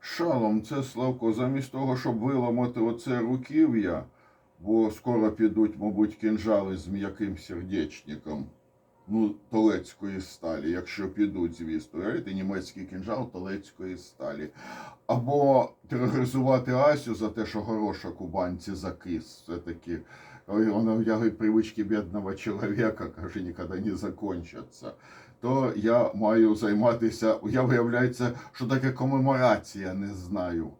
Шалом, це Славко, замість того, щоб виламати оце руків'я, бо скоро підуть, мабуть, кінжали з м'яким сердечником. Ну, толецької сталі, якщо підуть, звісно. Уявляєте, німецький кінжал толецької сталі. Або тероризувати Асю за те, що гороша кубанці закис. Все-таки, привички бідного чоловіка, каже, ніколи не закончаться. То я маю займатися. Я виявляється, що таке комеморація, не знаю.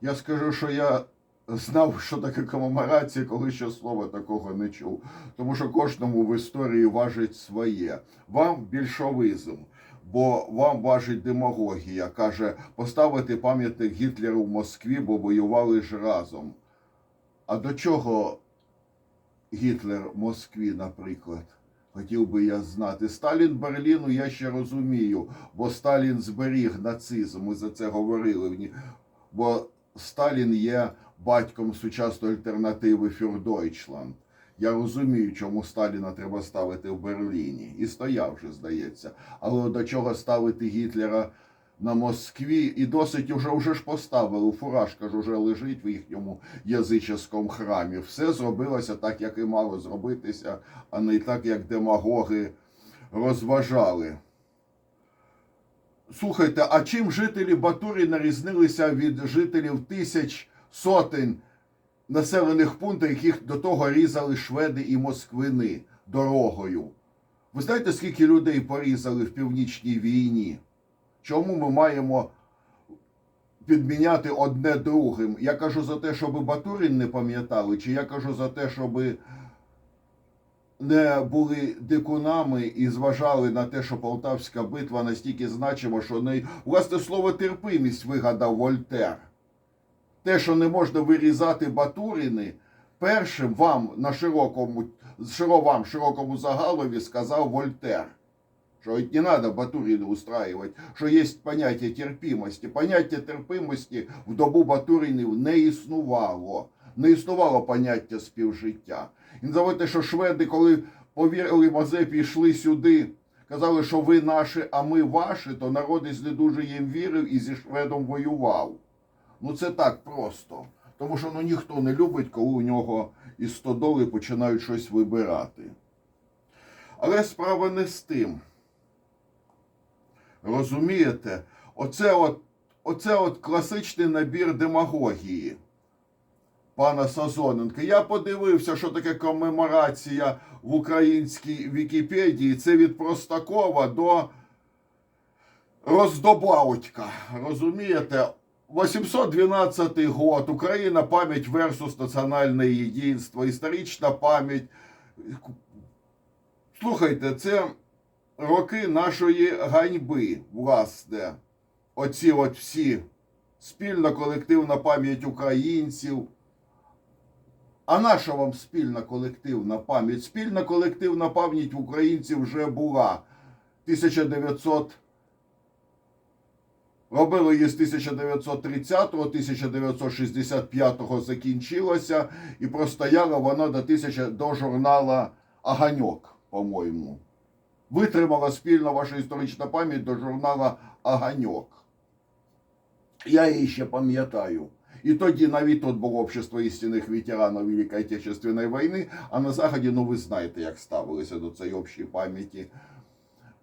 Я скажу, що я знав, що таке комеморація, коли ще слова такого не чув. Тому що кожному в історії важить своє. Вам більшовизм, бо вам важить демагогія. Каже, поставити пам'ятник Гітлеру в Москві, бо воювали ж разом. А до чого Гітлер в Москві, наприклад? Хотів би я знати. Сталін Берліну я ще розумію, бо Сталін зберіг нацизм. Ми за це говорили. Бо Сталін є батьком сучасної альтернативи Фюрдойчланд. Я розумію, чому Сталіна треба ставити в Берліні. І стояв вже, здається. Але до чого ставити Гітлера на Москві? І досить уже, вже ж поставили. Фуражка ж уже лежить в їхньому язическому храмі. Все зробилося так, як і мало зробитися, а не так, як демагоги розважали. Слухайте, а чим жителі Батуріна різнилися від жителів тисяч сотень населених пунктів, яких до того різали шведи і москвини дорогою? Ви знаєте, скільки людей порізали в північній війні? Чому ми маємо підміняти одне другим? Я кажу за те, щоб Батурин не пам'ятали, чи я кажу за те, щоби не були дикунами і зважали на те, що Полтавська битва настільки значима, що не власне слово терпимість вигадав Вольтер. Те, що не можна вирізати Батурини, першим вам на широкому, широ вам, широкому загалові сказав Вольтер. Що не треба Батурина устраивать, що є поняття терпимості. Поняття терпимості в добу Батуринів не існувало. Не існувало поняття співжиття. І забудьте, що шведи, коли повірили Мазепі, йшли сюди, казали, що ви наші, а ми ваші, то народ із не дуже їм вірив і зі шведом воював. Ну це так просто. Тому що ну, ніхто не любить, коли у нього із стодоли починають щось вибирати. Але справа не з тим. Розумієте? Оце от, оце от класичний набір демагогії пана Сазоненка. Я подивився, що таке комеморація в українській Вікіпедії. Це від Простакова до Роздобаутька. Розумієте? 812 год. Україна пам'ять версус національне єдинство, історична пам'ять. Слухайте, це роки нашої ганьби, власне. Оці от всі спільна колективна пам'ять українців. А наша вам спільна колективна пам'ять? Спільна колективна пам'ять українців вже була. 1900 Робили її з 1930-го, 1965-го закінчилося, і простояла вона до, тисяча, до журнала Аганьок, по-моєму. Витримала спільно ваша історична пам'ять до журнала Аганьок. Я її ще пам'ятаю. І тоді навіть тут було общество істинних ветеранів Великої Отечественної війни, а на Заході, ну ви знаєте, як ставилися до цієї общої пам'яті.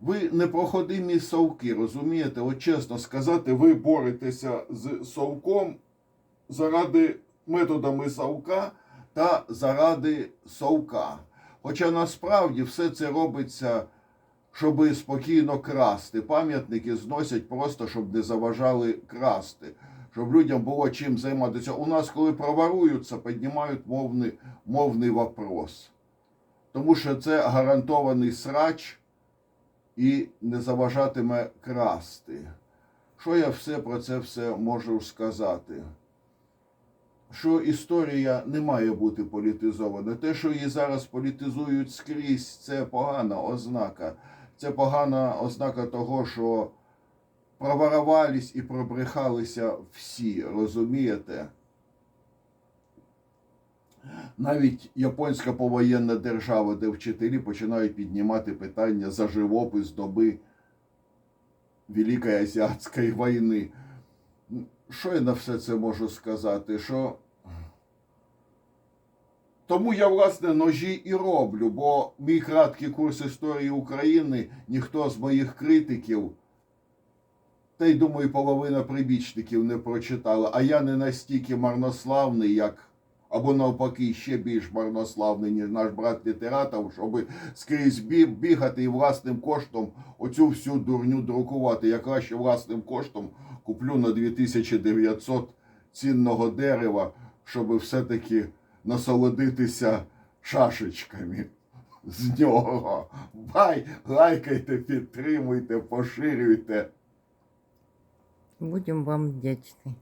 Ви непроходимі совки, розумієте? От чесно сказати, ви боретеся з совком заради методами совка та заради совка. Хоча насправді все це робиться, щоб спокійно красти. Пам'ятники зносять просто, щоб не заважали красти, щоб людям було чим займатися. У нас, коли проворуються, піднімають мовний, мовний вопрос. Тому що це гарантований срач і не заважатиме красти. Що я все про це все можу сказати? Що історія не має бути політизована. Те, що її зараз політизують скрізь, це погана ознака. Це погана ознака того, що проворовались і пробрехалися всі, розумієте? Навіть японська повоєнна держава, де вчителі починають піднімати питання за живопис доби Великої Азіатської війни. що я на все це можу сказати? Що тому я, власне, ножі і роблю, бо мій краткий курс історії України ніхто з моїх критиків, та й думаю, половина прибічників не прочитала, а я не настільки марнославний, як або навпаки ще більш марнославний, ніж наш брат літератор, щоб скрізь бігати і власним коштом оцю всю дурню друкувати. Я краще власним коштом куплю на 2900 цінного дерева, щоб все-таки насолодитися шашечками з нього. Бай, лайкайте, підтримуйте, поширюйте. Будем вам вдячні.